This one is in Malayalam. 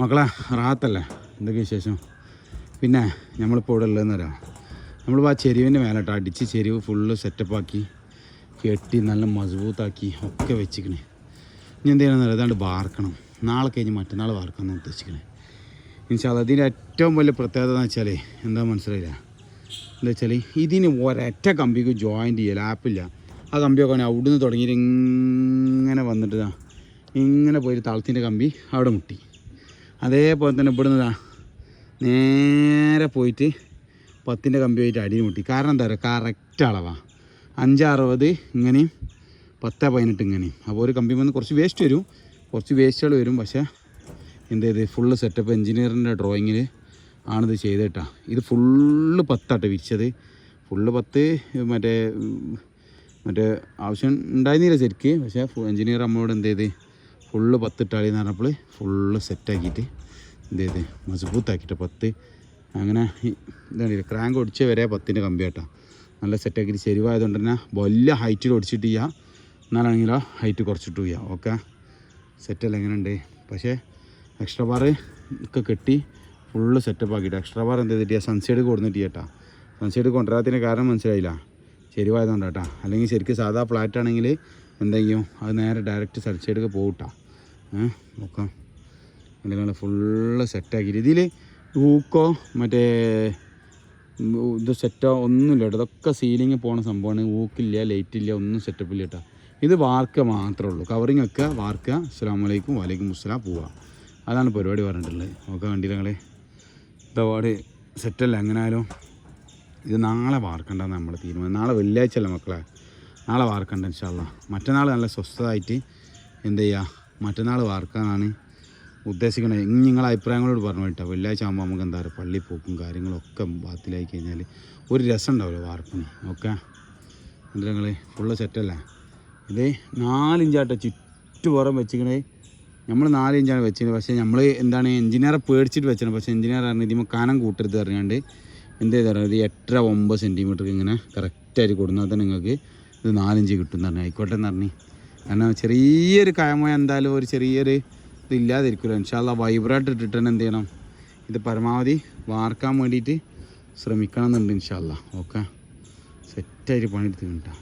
മക്കളെ റാത്തല്ലേ? എന്തൊക്കെ വിശേഷം? പിന്നെ നമ്മളിപ്പോൾ ഇവിടെ ഉള്ളതെന്ന് പറയാം. നമ്മളിപ്പോൾ ആ ചെരുവിന്റെ മേലോട്ട് അടിച്ച് ചെരുവ് ഫുള്ള് സെറ്റപ്പാക്കി കെട്ടി നല്ല മസ്ബൂത്താക്കി ഒക്കെ വെച്ചിക്കണേ ഇനി എന്ത് ചെയ്യണമെന്ന് പറയാം വാർക്കണം. നാളെ കഴിഞ്ഞ് മറ്റന്നാൾ വാർക്കണം എന്ന് ഉദ്ദേശിക്കണേ. ഇൻഷാല്ല അതിന്റെ ഏറ്റവും വലിയ പ്രത്യേകത എന്ന് വെച്ചാൽ എന്താ മനസ്സിലായില്ല? എന്താ വെച്ചാൽ ഇതിന് ഒരൊറ്റ കമ്പിക്ക് ജോയിന്റ് ചെയ്യല ആപ്പില്ല ആ കമ്പിയൊക്കെ ആണെങ്കിൽ അവിടുന്ന് തുടങ്ങിയിട്ട് ഇങ്ങനെ വന്നിട്ട് ഇങ്ങനെ പോയിട്ട് തളത്തിന്റെ കമ്പി അവിടെ മുട്ടി. അതേപോലെ തന്നെ ഇവിടുന്ന് നേരെ പോയിട്ട് പത്തിന്റെ കമ്പി പോയിട്ട് അടിയിൽ മുട്ടി. കാരണം എന്താ പറയുക കറക്റ്റ് അളവാണ് അഞ്ചറുപത് ഇങ്ങനെയും പത്ത് പതിനെട്ട് ഇങ്ങനെയും അപ്പോൾ ഒരു കമ്പി വന്ന് കുറച്ച് വേസ്റ്റ് വരും. കുറച്ച് വേസ്റ്റുകൾ വരും. പക്ഷേ എന്ത് ചെയ്ത്? ഫുള്ള് സെറ്റപ്പ് എഞ്ചിനീയറിന്റെ ഡ്രോയിങ്ങിൽ ആണിത് ചെയ്തിട്ടാ ഇത് ഫുള്ള് പത്താട്ടോ വിരിച്ചത്. ഫുള്ള് പത്ത് മറ്റേ മറ്റേ ആവശ്യം ഉണ്ടായിരുന്നില്ല ശരിക്ക്. പക്ഷേ എഞ്ചിനീയർ അമ്മയോട് എന്ത് ചെയ്ത്? ഫുള്ള് പത്തിട്ടാളിന്ന് പറഞ്ഞപ്പോൾ ഫുള്ള് സെറ്റാക്കിയിട്ട് എന്ത് ചെയ്ത് മസ്ബൂത്താക്കിയിട്ട് പത്ത്. അങ്ങനെ ഇതാണ് ക്രാങ്ക് ഒടിച്ച് വരെ പത്തിന്റെ കമ്പി കേട്ടോ. നല്ല സെറ്റാക്കിയിട്ട് ചെരുവായതുകൊണ്ട് തന്നെ വലിയ ഹൈറ്റിൽ ഒടിച്ചിട്ട് എന്നാലാണെങ്കിൽ എന്നാലാണെങ്കിലോ ഹൈറ്റ് കുറച്ചിട്ട് ചെയ്യുക ഓക്കെ സെറ്റല്ല എങ്ങനെയുണ്ട്? പക്ഷേ എക്സ്ട്രാ ബാർ ഒക്കെ കെട്ടി ഫുള്ള് സെറ്റപ്പ് ആക്കിയിട്ട്. എക്സ്ട്രാ ബാർ എന്ത് ചെയ്തിട്ട് സൺസൈഡ് കൊടുത്തിട്ട് ചെയ്യട്ടാ സൺസൈഡ് കൊണ്ടുവരാത്തതിന്റെ കാരണം മനസ്സിലായില്ല. ചെരുവായതുകൊണ്ട് കേട്ടോ. അല്ലെങ്കിൽ ശരിക്കും സാധാ ഫ്ലാറ്റ് ആണെങ്കിൽ എന്തെങ്കിലും അത് നേരെ ഡയറക്റ്റ് സെർച്ച് ചെയ്തൊക്കെ പോകട്ടാ നോക്കാം. അല്ലെങ്കിൽ ഫുള്ള് സെറ്റാക്കിയിട്ട് ഇതിൽ ഊക്കോ മറ്റേ ഇത് സെറ്റോ ഒന്നുമില്ല കേട്ടോ. ഇതൊക്കെ സീലിംഗ് പോണ സംഭവമാണ്. ഊക്കില്ല ലൈറ്റ് ഇല്ല ഒന്നും സെറ്റപ്പ് ഇല്ല കേട്ടോ. ഇത് വാർക്ക മാത്രമേ ഉള്ളൂ. കവറിങ് വെക്കുക വാർക്കുക അസ്സാം വലൈക്കും വലൈക്കും മുസ്ലാം പോവുക അതാണ് പരിപാടി പറഞ്ഞിട്ടുള്ളത്. നോക്കുക കണ്ടില്ല ഞങ്ങളെ ഇതപാട് സെറ്റല്ല എങ്ങനായാലും ഇത് നാളെ വാർക്കണ്ടെന്ന് നമ്മൾ തീരുമാനം. നാളെ വെള്ളിയാഴ്ച അല്ല മക്കളെ? നാളെ വാർക്കണ്ട ഇൻഷാല്ല മറ്റന്നാൾ നല്ല സ്വസ്ഥമായിട്ട് എന്ത് ചെയ്യുക മറ്റന്നാൾ വാർക്കാനാണ് ഉദ്ദേശിക്കുന്നത് ഇനി നിങ്ങളെ അഭിപ്രായങ്ങളോട് പറഞ്ഞു കേട്ടോ. വെള്ളിയാഴ്ച ആകുമ്പോൾ നമുക്ക് എന്താ പറയുക പള്ളി പോക്കും കാര്യങ്ങളൊക്കെ ബാത്തിലായി കഴിഞ്ഞാൽ ഒരു രസം ഉണ്ടാവില്ല വാർപ്പിന്? ഓക്കെ? എന്നിട്ട് നിങ്ങൾ ഫുള്ള് സെറ്റല്ലേ ഇത് നാലിഞ്ചാട്ടോ ചുറ്റുപുറം വെച്ചിക്കണേ. നമ്മൾ നാലിഞ്ചാണ് വെച്ചത് പക്ഷേ നമ്മൾ എന്താണ് എഞ്ചിനീയറെ പേടിച്ചിട്ട് വെച്ചത് പക്ഷേ എഞ്ചിനീയർ പറഞ്ഞു ഇതിമ കനം കൂട്ടരുത് പറഞ്ഞാണ്ട് എന്ത് ചെയ്താൽ ഇത് എട്ടര ഒമ്പത് സെന്റിമീറ്റർ ഇങ്ങനെ കറക്റ്റായിട്ട് കൊടുന്നാൽ തന്നെ നിങ്ങൾക്ക് ഇത് നാലിഞ്ച് കിട്ടും എന്ന് പറഞ്ഞു. ആയിക്കോട്ടെ എന്ന് പറഞ്ഞു. കാരണം ചെറിയൊരു കയമോ എന്തായാലും ഒരു ചെറിയൊരു ഇത് ഇല്ലാതിരിക്കില്ല ഇൻഷാല്ല വൈബ്രായിട്ട് ഇട്ടിട്ട് തന്നെ എന്ത് ചെയ്യണം? ഇത് പരമാവധി വാർക്കാൻ വേണ്ടിയിട്ട് ശ്രമിക്കണം എന്നുണ്ട് ഇൻഷാല്ല ഓക്കെ സെറ്റായിട്ട് പണിയെടുത്ത് കിട്ടാം